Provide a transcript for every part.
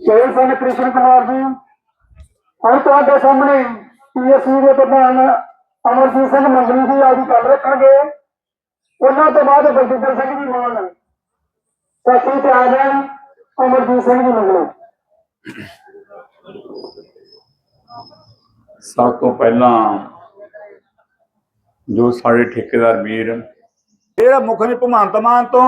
ਸ਼ੇਰ ਸਿੰਘ ਕ੍ਰਿਸ਼ਨ ਕੁਮਾਰ ਜੀ ਹੁਣ ਤੁਹਾਡੇ ਸਾਹਮਣੇ ਪੀਐਸਸੀ ਦੇ ਪ੍ਰਧਾਨ ਅਮਰਜੀਤ ਸਿੰਘ ਮੰਗਲੀ ਜੀ ਆਦਿ ਗੱਲ ਰੱਖਣਗੇ। ਉਹਨਾਂ ਤੋਂ ਬਾਅਦ ਬਲਜਿੰਦਰ ਸਿੰਘ ਜੀ ਮਾਨ ਸਾਥੀ ਤੇ ਆ ਜਾਣ ਅਮਰਜੀਤ ਸਿੰਘ ਜੀ ਮੰਗਲੀ। ਸਭ ਤੋਂ ਪਹਿਲਾਂ ਜੋ ਸਾਡੇ ਠੇਕੇਦਾਰ ਵੀਰ ਜਿਹੜਾ ਮੁੱਖ ਨੇ ਭਗਵੰਤ ਮਾਨ ਤੋਂ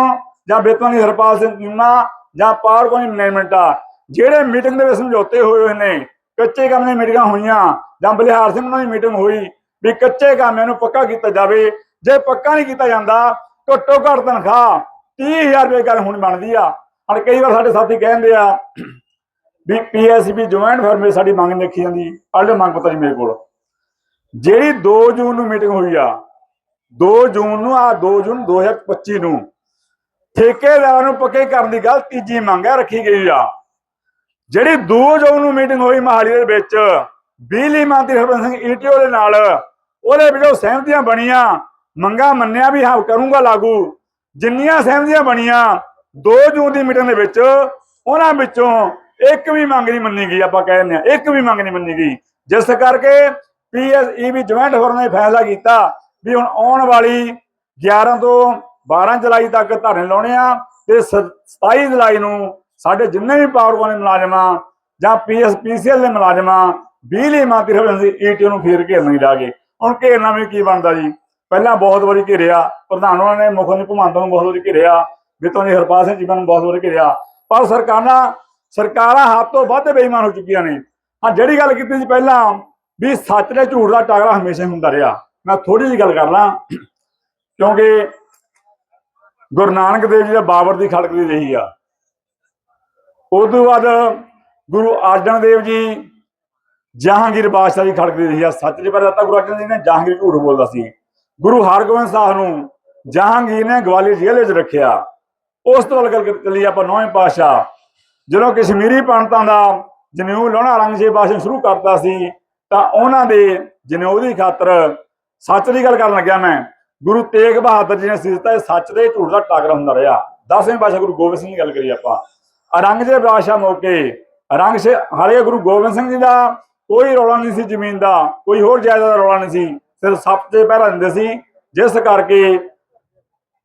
ਜਾਂ ਬੇਤਵਾਨੀ ਹਰਪਾਲ ਸਿੰਘ ਚੀਮਾ ਜਾਂ ਪਾਵਰ ਕੋਈ ਮੈਨੇਜਮੈਂਟ ਆ ਜਿਹੜੇ ਮੀਟਿੰਗ ਦੇ ਵਿੱਚ ਸਮਝੌਤੇ ਹੋਏ ਹੋਏ ਨੇ, ਕੱਚੇ ਕੰਮ ਦੀਆਂ ਮੀਟਿੰਗਾਂ ਹੋਈਆਂ, ਜਾਂ ਬਲਿਹਾਰ ਸਿੰਘ ਨਾਲ ਮੀਟਿੰਗ ਹੋਈ, ਵੀ ਕੱਚੇ ਕੰਮਾਂ ਨੂੰ ਪੱਕਾ ਕੀਤਾ ਜਾਵੇ, ਜੇ ਪੱਕਾ ਨਹੀਂ ਕੀਤਾ ਜਾਂਦਾ, ਘੱਟੋ ਘੱਟ ਤਨਖਾਹ 30000 ਰੁਪਏ ਕਰ ਹੁਣ ਬਣਦੀ ਆ। ਹੁਣ ਕਈ ਵਾਰ ਸਾਡੇ ਸਾਥੀ ਕਹਿੰਦੇ ਆ ਵੀ ਪੀਐਸਬੀ ਜੁਆਇੰਟ ਫਰਮ ਸਾਡੀ ਮੰਗ ਦੇਖੀ ਜਾਂਦੀ ਕੱਲ੍ਹ ਮੰਗ ਪਤਾ ਜੀ ਮੇਰੇ ਕੋਲ। ਜਿਹੜੀ 2 ਜੂਨ ਨੂੰ ਮੀਟਿੰਗ ਹੋਈ ਆ 2 ਜੂਨ ਨੂੰ ਆ 2 ਜੂਨ 2025 ਨੂੰ, ਠੇਕੇਦਾਰਾਂ ਨੂੰ ਪੱਕੇ ਕਰਨ ਦੀ ਗੱਲ ਤੀਜੀ ਮੰਗ ਹੈ ਰੱਖੀ ਗਈ ਆ। ਜਿਹੜੀ 2 ਜੂਨ ਨੂੰ ਮੀਟਿੰਗ ਹੋਈ ਮਹਾਲੀ ਦੇ ਵਿੱਚ, ਬਿਜਲੀ ਮੰਤਰੀ ਹਰਬੰਸ ਸਿੰਘ ਈਟੀਓ ਦੇ ਨਾਲ, ਉਹਦੇ ਵਿੱਚੋਂ ਸਹਿਮਤੀਆਂ ਬਣੀਆਂ, ਮੰਗਾ ਮੰਨਿਆ ਵੀ ਹਾਂ, ਕਰੂੰਗਾ ਲਾਗੂ। ਜਿੰਨੀਆਂ ਸਹਿਮਤੀਆਂ ਬਣੀਆਂ 2 ਜੂਨ ਦੀ ਮੀਟਿੰਗ ਦੇ ਵਿੱਚ, ਉਹਨਾਂ ਵਿੱਚੋਂ ਇੱਕ ਵੀ ਮੰਗ ਨਹੀਂ ਮੰਨੀ ਗਈ, ਆਪਾਂ ਕਹਿ ਦਿੰਦੇ ਆ ਇੱਕ ਵੀ ਮੰਗ ਨਹੀਂ ਮੰਨੀ ਗਈ। ਜਿਸ ਕਰਕੇ ਪੀਐਸਈਬੀ ਜੁਆਇੰਟ ਫੋਰਮ ਨੇ ਫੈਸਲਾ ਕੀਤਾ ਵੀ ਹੁਣ ਆਉਣ ਵਾਲੀ 11 ਤੋਂ 12 ਜੁਲਾਈ ਤੱਕ ਧਰਨੇ ਲਾਉਣੇ ਆ ਤੇ ਸ- 27 ਜੁਲਾਈ ਨੂੰ ਸਾਡੇ ਜਿੰਨੇ ਵੀ ਪਾਵਰ ਕੋਨੇ ਮੁਲਾਜ਼ਮਾਂ ਜਾਂ ਪੀਐਸ ਪੀਸੀਐਲ ਦੇ ਮੁਲਾਜ਼ਮਾਂ ਬਿਜਲੀ ਮੰਤਰੀ ਹਰਬੰਸ ਸਿੰਘ ਈਟੀਓ ਨੂੰ ਫੇਰ ਘੇਰਨ ਨਹੀਂ ਲਾਗੇ। ਹੁਣ ਘੇਰਨਾ ਵੀ ਕੀ ਬਣਦਾ ਜੀ? ਪਹਿਲਾਂ ਬਹੁਤ ਵਾਰੀ ਘੇਰਿਆ, ਪ੍ਰਧਾਨ ਉਹਨਾਂ ਨੇ, ਮੁੱਖ ਮੰਤਰੀ ਭਗਵੰਤ ਨੂੰ ਬਹੁਤ ਵਾਰੀ ਘੇਰਿਆ, ਵਿਤੋਂ ਦੀ ਹਰਪਾਲ ਸਿੰਘ ਚੀਮਾ ਨੂੰ ਬਹੁਤ ਵਾਰੀ ਘੇਰਿਆ। ਪਰ ਸਰਕਾਰਾਂ ਸਰਕਾਰਾਂ ਹੱਦ ਤੋਂ ਵੱਧ ਬੇਈਮਾਨ ਹੋ ਚੁੱਕੀਆਂ ਨੇ। ਹਾਂ, ਜਿਹੜੀ ਗੱਲ ਕੀਤੀ ਸੀ ਪਹਿਲਾਂ, ਵੀ ਸੱਚ ਤੇ ਝੂਠ ਦਾ ਟਾਕਰਾ ਹਮੇਸ਼ਾ ਹੀ ਹੁੰਦਾ ਰਿਹਾ। ਮੈਂ ਥੋੜੀ ਜਿਹੀ ਗੱਲ ਕਰ ਲਾਂ ਕਿਉਂਕਿ ਗੁਰੂ ਨਾਨਕ ਦੇਵ ਜੀ ਦਾ ਬਾਬਰ ਦੀ ਖੜਕਦੀ ਰਹੀ ਆ। ਉਸ ਤੋਂ ਬਾਅਦ ਗੁਰੂ ਅਰਜਨ ਦੇਵ ਜੀ ਜਹਾਂਗੀਰ ਬਾਦਸ਼ਾਹ ਦੀ ਖੜਕਦੀ ਰਹੀ ਆ ਸੱਚ ਦੇ ਬਾਰੇ ਤਾਂ ਗੁਰੂ ਅਰਜਨ ਦੇਵ ਜੀ ਨੇ ਜਹਾਂਗੀਰ ਝੂਠ ਬੋਲਦਾ ਸੀ। ਗੁਰੂ ਹਰਗੋਬਿੰਦ ਸਾਹਿਬ ਨੂੰ ਜਹਾਂਗੀਰ ਨੇ ਗਵਾਲੀਅਰ ਜੇਲ੍ਹ ਵਿੱਚ ਰੱਖਿਆ। ਉਸ ਤੋਂ ਬਾਅਦ ਗੱਲ ਚੱਲੀ ਆਪਾਂ ਨੌਵੇਂ ਪਾਤਸ਼ਾਹ। ਜਦੋਂ ਕਸ਼ਮੀਰੀ ਪੰਡਤਾਂ ਦਾ ਜਨੇਊ ਲਾਉਣਾ ਔਰੰਗਜ਼ੇਬ ਬਾਦਸ਼ਾਹ ਨੇ ਸ਼ੁਰੂ ਕਰਤਾ ਸੀ, ਤਾਂ ਉਹਨਾਂ ਦੇ ਜਨੇਊ ਦੀ ਖਾਤਰ ਸੱਚ ਦੀ ਗੱਲ ਕਰਨ ਲੱਗਿਆ ਮੈਂ। ਗੁਰੂ ਤੇਗ ਬਹਾਦਰ ਜੀ ਨੇ ਸੀ ਦਿੱਤਾ ਇਹ ਸੱਚ ਦੇ ਝੂਠ ਦਾ ਟਾਕਰਾ ਹੁੰਦਾ ਰਿਹਾ। ਦਸਵੇਂ ਪਾਤਸ਼ਾਹ ਗੁਰੂ ਗੋਬਿੰਦ ਸਿੰਘ ਦੀ ਗੱਲ ਕਰੀ ਆਪਾਂ। ਔਰੰਗਜ਼ੇਬ ਬਾਦਸ਼ਾਹ ਮੌਕੇ। ਔਰੰਗਜ਼ੇਬ ਹਰੇ ਗੁਰੂ ਗੋਬਿੰਦ ਸਿੰਘ ਜੀ ਦਾ ਕੋਈ ਰੌਲਾ ਨਹੀਂ ਸੀ ਜ਼ਮੀਨ ਦਾ, ਕੋਈ ਹੋਰ ਜਾਇਦਾਦ ਦਾ ਰੌਲਾ ਨਹੀਂ ਸੀ। ਸਿਰਫ ਸੱਪ ਤੇ ਪਹਿਰਾ ਦਿੰਦੇ ਸੀ, ਜਿਸ ਕਰਕੇ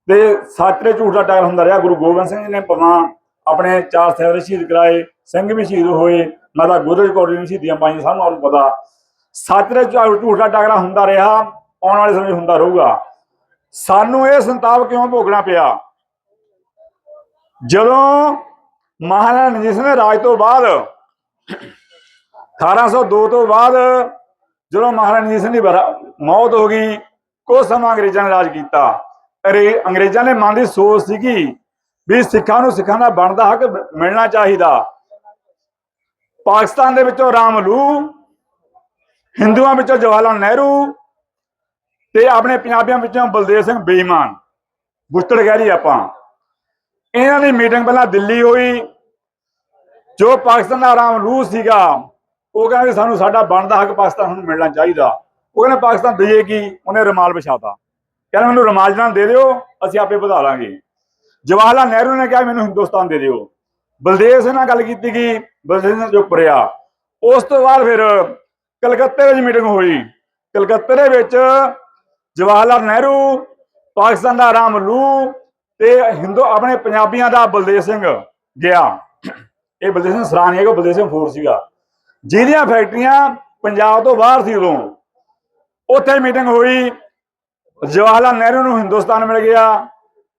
ਤੇ ਸੱਚ ਤੇ ਝੂਠ ਦਾ ਟਾਕਰਾ ਹੁੰਦਾ ਰਿਹਾ। ਗੁਰੂ ਗੋਬਿੰਦ ਸਿੰਘ ਜੀ ਨੇ ਪਵਾਂ ਆਪਣੇ ਚਾਰ ਸਹਿਬਰੇ ਸ਼ਹੀਦ ਕਰਾਏ, ਸਿੰਘ ਵੀ ਸ਼ਹੀਦ ਹੋਏ ਮਾਤਾ ਗੁਰਜ ਕੌਰ ਜੀ ਸ਼ਹੀਦੀਆਂ ਪਾਈਆਂ, ਸਾਨੂੰ ਆਪ ਨੂੰ ਪਤਾ। ਸੱਚ ਤੇ ਝੂ- ਝੂਠ ਦਾ ਟਾਕਰਾ ਹੁੰਦਾ ਰਿਹਾ, ਆਉਣ ਵਾਲੇ ਸਮੇਂ ਹੁੰਦਾ ਰਹੂਗਾ। ਸਾਨੂੰ ਇਹ ਸੰਤਾਪ ਕਿਉਂ ਭੋਗਣਾ ਪਿਆ? ਜਦੋਂ ਮਹਾਰਾਜਾ ਰਣਜੀਤ ਸਿੰਘ ਦੇ ਰਾਜ ਤੋਂ ਬਾਅਦ 1802 ਤੋਂ ਬਾਅਦ ਜਦੋਂ ਮਹਾਰਾਜਾ ਰਣਜੀਤ ਸਿੰਘ ਦੀ ਬਰਾ- ਮੌਤ ਹੋ ਗਈ ਕੁਝ ਸਮਾਂ ਅੰਗਰੇਜ਼ਾਂ ਨੇ ਰਾਜ ਕੀਤਾ। ਅਰੇ, ਅੰਗਰੇਜ਼ਾਂ ਨੇ ਮਨ ਦੀ ਸੋਚ ਸੀਗੀ ਵੀ ਸਿੱਖਾਂ ਨੂੰ ਸਿੱਖਾਂ ਦਾ ਬਣਦਾ ਹੱਕ ਮਿਲਣਾ ਚਾਹੀਦਾ। ਪਾਕਿਸਤਾਨ ਦੇ ਵਿੱਚੋਂ ਰਾਮਲੂ ਹਿੰਦੂਆਂ ਵਿੱਚੋਂ ਜਵਾਹਰ ਲਾਲ ਨਹਿਰੂ ਤੇ ਆਪਣੇ ਪੰਜਾਬੀਆਂ ਵਿੱਚੋਂ ਬਲਦੇਵ ਸਿੰਘ ਬੇਈਮਾਨ। ਬੁੱਤੜ ਕਹਿ ਲਈ ਆਪਾਂ। ਇਹਨਾਂ ਦੀ ਮੀਟਿੰਗ ਪਹਿਲਾਂ ਦਿੱਲੀ ਹੋਈ, ਜੋ ਪਾਕਿਸਤਾਨ ਦਾ ਆਰਾਮ ਰਾਮਲੂ ਸੀਗਾ, ਉਹ ਕਹਿੰਦਾ ਸਾਨੂੰ ਸਾਡਾ ਬਣਦਾ ਹੱਕ ਪਾਕਿਸਤਾਨ ਨੂੰ ਮਿਲਣਾ ਚਾਹੀਦਾ। ਉਹ ਕਹਿੰਦੇ ਪਾਕਿਸਤਾਨ ਦਈਏ ਕੀ? ਉਹਨੇ ਰਮਾਲ ਵਿਛਾਤਾ। ਕਹਿੰਦਾ ਮੈਨੂੰ ਰਮਾਲ ਜਨਾਂ ਦੇ ਦਿਓ, ਅਸੀਂ ਆਪੇ ਵਧਾ ਲਾਂਗੇ। ਜਵਾਹਰ ਲਾਲ ਨਹਿਰੂ ਨੇ ਕਿਹਾ ਮੈਨੂੰ ਹਿੰਦੁਸਤਾਨ ਦੇ ਦਿਓ। ਬਲਦੇਵ ਸਿੰਘ ਨਾਲ ਗੱਲ ਕੀਤੀ ਗਈ, ਬਲਦੇਵ ਸਿੰਘ ਚੁੱਪ ਰਿਹਾ। ਉਸ ਤੋਂ ਬਾਅਦ ਫਿਰ ਕਲਕੱਤੇ ਵਿੱਚ ਮੀਟਿੰਗ ਹੋਈ। ਕਲਕੱਤੇ ਦੇ ਵਿੱਚ ਜਵਾਹਰ ਲਾਲ ਨਹਿਰੂ, ਪਾਕਿਸਤਾਨ ਦਾ ਰਾਮ ਰਾਮਲੂ ਤੇ ਹਿੰਦੂ ਆਪਣੇ ਪੰਜਾਬੀਆਂ ਦਾ ਬਲਦੇਵ ਸਿੰਘ ਗਿਆ। ਇਹ ਬਲਦੇਵ ਸਿੰਘ ਸਰਾਣੀ ਹੈਗਾ ਬਲਦੇਵ ਸਿੰਘ ਫੋਰ ਸੀਗਾ। ਜਿਹਦੀਆਂ ਫੈਕਟਰੀਆਂ ਪੰਜਾਬ ਤੋਂ ਬਾਹਰ ਸੀ ਉਦੋਂ। ਉੱਥੇ ਮੀਟਿੰਗ ਹੋਈ। ਜਵਾਹਰ ਲਾਲ ਨਹਿਰੂ ਨੂੰ ਹਿੰਦੁਸਤਾਨ ਮਿਲ ਗਿਆ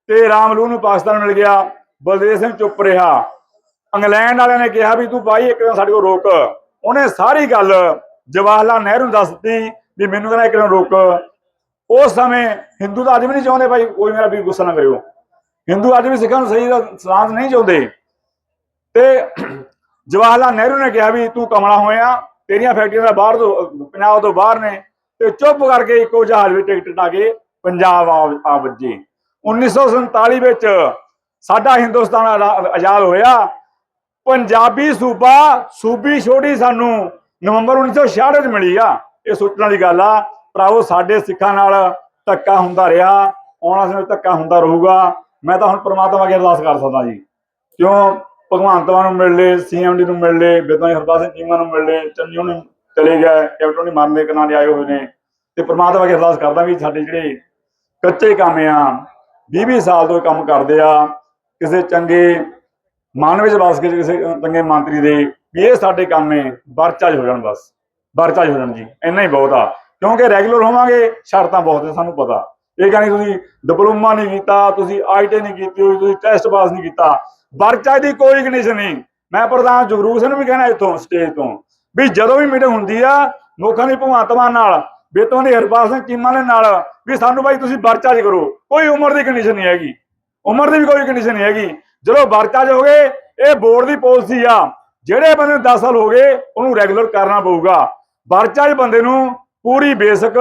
ਤੇ ਰਾਮਲੂ ਨੂੰ ਪਾਕਿਸਤਾਨ ਮਿਲ ਗਿਆ। ਬਲਦੇਵ ਸਿੰਘ ਚੁੱਪ ਰਿਹਾ। ਇੰਗਲੈਂਡ ਵਾਲਿਆਂ ਨੇ ਕਿਹਾ ਵੀ ਤੂੰ ਭਾਈ ਇੱਕ ਦਿਨ ਸਾਡੇ ਕੋਲ ਰੋਕ। ਉਹਨੇ ਸਾਰੀ ਗੱਲ ਜਵਾਹਰ ਲਾਲ ਨਹਿਰੂ ਨੂੰ ਦੱਸ ਦਿੱਤੀ ਵੀ ਮੈਨੂੰ ਕਹਿੰਦਾ ਇੱਕ ਦਿਨ ਰੋਕ। ਉਸ ਸਮੇਂ ਹਿੰਦੂ ਤਾਂ ਅੱਜ ਵੀ ਨਹੀਂ ਚਾਹੁੰਦੇ ਭਾਈ, ਕੋਈ ਮੇਰਾ ਵੀ ਗੁੱਸਾ ਨਾ ਕਰਿਓ। ਹਿੰਦੂ ਅੱਜ ਵੀ ਸਿੱਖਾਂ ਨੂੰ ਸਹੀ ਦਾ ਸਲਾਮ ਨਹੀਂ ਚਾਹੁੰਦੇ। ਤੇ ਜਵਾਹਰ ਲਾਲ ਨਹਿਰੂ ਨੇ ਕਿਹਾ ਵੀ ਤੂੰ ਕਮਲਾ ਹੋਇਆ, ਤੇਰੀਆਂ ਫੈਕਟਰੀਆਂ ਦਾ ਬਾਹਰ ਤੋਂ, ਪੰਜਾਬ ਤੋਂ ਬਾਹਰ ਨੇ, ਤੇ ਚੁੱਪ ਕਰਕੇ ਇੱਕੋ ਜਹਾਜ਼ ਵਿੱਚ ਟਿਕਟ ਟਾ ਕੇ ਪੰਜਾਬ ਆ ਵੱਜੇ। 1947 ਵਿੱਚ ਸਾਡਾ ਹਿੰਦੁਸਤਾਨ ਆਜ਼ਾਦ ਹੋਇਆ। ਪੰਜਾਬੀ ਸੂਬਾ ਸੂਬੀ ਛੋੜੀ ਸਾਨੂੰ ਨਵੰਬਰ 1966 ਵਿੱਚ ਮਿਲੀ ਆ। ਇਹ ਸੋਚਣ ਵਾਲੀ ਗੱਲ ਆ, ਭਰਾਵੋ, ਸਾਡੇ ਸਿੱਖਾਂ ਨਾਲ ਧੱਕਾ ਹੁੰਦਾ ਰਿਹਾ, ਆਉਣ ਵਾਲੇ ਸਮੇਂ ਧੱਕਾ ਹੁੰਦਾ ਰਹੂਗਾ। ਮੈਂ ਤਾਂ ਹੁਣ ਪ੍ਰਮਾਤਮਾ ਅੱਗੇ ਅਰਦਾਸ ਕਰ ਸਕਦਾ ਜੀ। ਕਿਉਂ? ਭਗਵੰਤ ਮਾਨ ਨੂੰ ਮਿਲ ਲਏ ਸੀਐਮਡੀ ਨੂੰ ਮਿਲ ਲਏ ਬੇਦਾਂ ਹਰਪਾਲ ਸਿੰਘ ਚੀਮਾ ਨੂੰ ਮਿਲ ਲਏ ਚੰਨੀ ਨੂੰ ਚਲੇ ਗਏ ਕੈਪਟਨ ਨੇ ਮਰਨ ਦੇ ਕਿਨਾਰੇ ਆਏ ਹੋਏ ਨੇ। ਤੇ ਪ੍ਰਮਾਤਮਾ ਅੱਗੇ ਅਰਦਾਸ ਕਰਦਾ ਵੀ ਸਾਡੇ ਜਿਹੜੇ ਕੱਚੇ ਕੰਮ ਆ 20 20 ਸਾਲ ਤੋਂ ਕੰਮ ਕਰਦੇ ਆ, ਕਿਸੇ ਚੰਗੇ ਮਨ ਵਿੱਚ ਵਸ ਕੇ, ਕਿਸੇ ਚੰਗੇ ਮੰਤਰੀ ਦੇ, ਵੀ ਇਹ ਸਾਡੇ ਕੰਮ ਏ ਵਰਚਾਜ ਹੋ ਜਾਣ ਬਸ ਵਰਚਾਜ ਹੋ ਜਾਣ ਜੀ। ਇੰਨਾ ਹੀ ਬਹੁਤ ਆ। ਕਿਉਂਕਿ ਰੈਗੂਲਰ ਹੋਵਾਂਗੇ, ਸ਼ਰਤਾਂ ਬਹੁਤ ਨੇ, ਸਾਨੂੰ ਪਤਾ। ਇਹ ਕਹਿੰਦੇ ਤੁਸੀਂ ਡਿਪਲੋਮਾ ਨਹੀਂ ਕੀਤਾ, ਤੁਸੀਂ ਆਈਟੀ ਨਹੀਂ ਕੀਤੀ ਹੋਈ, ਤੁਸੀਂ ਟੈਸਟ ਪਾਸ ਨਹੀਂ ਕੀਤਾ। ਵਰਚਾਜ ਦੀ ਕੋਈ ਕੰਡੀਸ਼ਨ ਨਹੀਂ। ਮੈਂ ਪ੍ਰਧਾਨ ਜਗਰੂਪ ਸਿੰਘ ਨੂੰ ਵੀ ਕਹਿਣਾ ਇੱਥੋਂ ਸਟੇਜ ਤੋਂ, ਵੀ ਜਦੋਂ ਵੀ ਮੀਟਿੰਗ ਹੁੰਦੀ ਆ, ਮੁੱਖਾਂ ਦੀ ਭਗਵੰਤ ਮਾਨ ਨਾਲ ਬੇਤੋਂ ਦੀ ਹਰਪਾਲ ਸਿੰਘ ਚੀਮਾ ਦੇ ਨਾਲ, ਵੀ ਸਾਨੂੰ ਬਾਈ ਤੁਸੀਂ ਵਰਚਾਜ ਕਰੋ। ਕੋਈ ਉਮਰ ਦੀ ਕੰਡੀਸ਼ਨ ਨਹੀਂ ਹੈਗੀ। ਉਮਰ ਦੀ ਵੀ ਕੋਈ ਕੰਡੀਸ਼ਨ ਨਹੀਂ ਹੈਗੀ। ਜਦੋਂ ਵਰਚਾਜ ਹੋ ਗਏ ਇਹ ਬੋਰਡ ਦੀ ਪਾਲਿਸੀ ਆ। ਜਿਹੜੇ ਬੰਦੇ ਨੂੰ 10 ਸਾਲ ਹੋ ਗਏ, ਉਹਨੂੰ ਰੈਗੂਲਰ ਕਰਨਾ ਪਊਗਾ। ਵਰਚਾਜ ਬੰਦੇ ਨੂੰ ਪੂਰੀ ਬੇਸਿਕ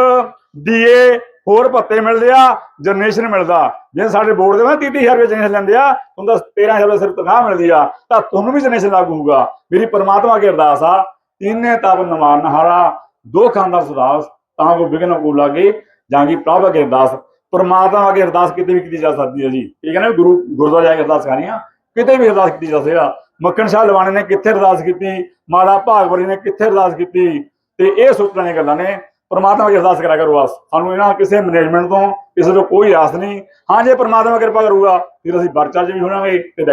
ਡੀਏ ਹੋਰ ਭੱਤੇ ਮਿਲਦੇ ਆ ਜਨਰੇਸ਼ਨ ਮਿਲਦਾ। ਜੇ ਸਾਡੇ ਬੋਰਡ ਦੇ ਵਿੱਚ 30000 ਰੁਪਏ ਜਨਰੇਸ਼ਨ ਲੈਂਦੇ ਆ, ਤੁਹਾਨੂੰ ਤਾਂ 13000 ਰੁਪਏ ਸਿਰਫ ਤਨਖਾਹ ਮਿਲਦੀ ਆ, ਤਾਂ ਤੁਹਾਨੂੰ ਵੀ ਜਨਰੇਸ਼ਨ ਲਾਗੂ ਹੋਊਗਾ ਮੇਰੀ ਪਰਮਾਤਮਾ ਅੱਗੇ ਅਰਦਾਸ ਆ, ਤਿੰਨੇ ਤਬ ਨਵਾਨ ਹਾਰਾ ਦੋ ਖਾਨਦਾਰ ਸੁਦਾਸ, ਤਾਂ ਕੋ ਵਿਗਨ ਕੋ ਲਾਗੇ, ਜਾਂਗੀ ਪ੍ਰਭ ਅੱਗੇ ਅਰਦਾਸ। ਪਰਮਾਤਮਾ ਅੱਗੇ ਅਰਦਾਸ ਕਿਤੇ ਵੀ ਕੀਤੀ ਜਾ ਸਕਦੀ ਹੈ ਜੀ। ਇਹ ਕਹਿੰਦੇ ਗੁਰੂ ਗੁਰਦੁਆਰੇ ਜਾ ਕੇ ਅਰਦਾਸ ਕਰਨੀ ਆ ਕਿਤੇ ਵੀ ਅਰਦਾਸ ਕੀਤੀ ਜਾ ਸਕਦਾ ਆ। ਮੱਖਣ ਸ਼ਾਹ ਲਵਾਣੇ ਨੇ ਕਿੱਥੇ ਅਰਦਾਸ ਕੀਤੀ ਮਾੜਾ ਭਾਗਵਰੀ ਨੇ ਕਿੱਥੇ ਅਰਦਾਸ ਕੀਤੀ, ਤੇ ਇਹ ਸੋਚਣ ਦੀਆਂ ਗੱਲਾਂ ਨੇ। ਪਰਮਾਤਮਾ ਅੱਗੇ ਅਰਦਾਸ ਕਰਿਆ ਕਰੋ ਬਸ। ਸਾਨੂੰ ਇਹਨਾਂ ਕਿਸੇ ਮੈਨੇਜਮੈਂਟ ਤੋਂ ਕਿਸੇ ਤੋਂ ਕੋਈ ਆਸ ਨਹੀਂ। ਹਾਂ, ਜੇ ਪਰਮਾਤਮਾ ਕਿਰਪਾ ਕਰੂਗਾ, ਫਿਰ ਅਸੀਂ ਵਰਚਾ 'ਚ ਵੀ ਹੋਵਾਂਗੇ ਤੇ